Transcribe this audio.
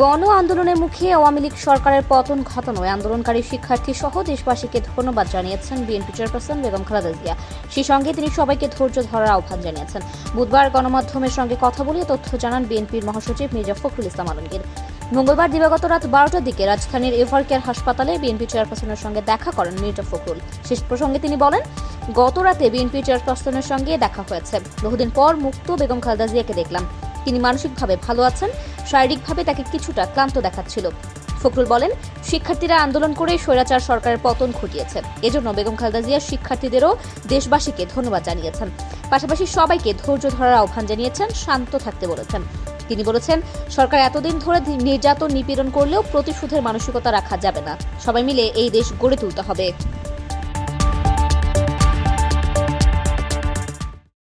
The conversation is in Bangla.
গণ আন্দোলনের মুখে আওয়ামী লীগ সরকারের পতন ঘটানোয় আন্দোলনকারী শিক্ষার্থী সহ দেশবাসীকে ধন্যবাদ জানিয়েছেন বিএনপি চেয়ারপারসন বেগম খালেদা জিয়া। সেই সঙ্গে তিনি সবাইকে ধৈর্য ধরার আহ্বান জানিয়েছেন। বুধবার গণমাধ্যমের সঙ্গে কথা বলে তথ্য জানান বিএনপির মহাসচিব মির্জা ফখরুল ইসলাম আলমগীর। মঙ্গলবার দিবাগত রাত বারোটার দিকে রাজধানীর এভার কেয়ার হাসপাতালে বিএনপি চেয়ারপারসনের সঙ্গে দেখা করেন মির্জা ফখরুল। শেষ প্রসঙ্গে তিনি বলেন, গত রাতে বিএনপি চেয়ারপারসনের সঙ্গে দেখা হয়েছে। বহুদিন পর মুক্ত বেগম খালেদা জিয়াকে দেখলাম। তিনি মানসিকভাবে ভালো আছেন, শারীরিকভাবে তাকে কিছুটা ক্লান্ত দেখাচ্ছিল। ফখরুল বলেন, শিক্ষার্থীরা আন্দোলন করে স্বৈরাচার সরকারের পতন ঘটিয়েছে। এজন্য বেগম খালেদা জিয়া শিক্ষার্থীদেরও দেশবাসীকে ধন্যবাদ জানিয়েছেন। পাশাপাশি সবাইকে ধৈর্য ধরার আহ্বান জানিয়েছেন, শান্ত থাকতে বলেছেন। তিনি বলেছেন, সরকার এতদিন ধরে নির্যাতন নিপীড়ন করলেও প্রতিশোধের মানসিকতা রাখা যাবে না। সবাই মিলে এই দেশ গড়ে তুলতে হবে।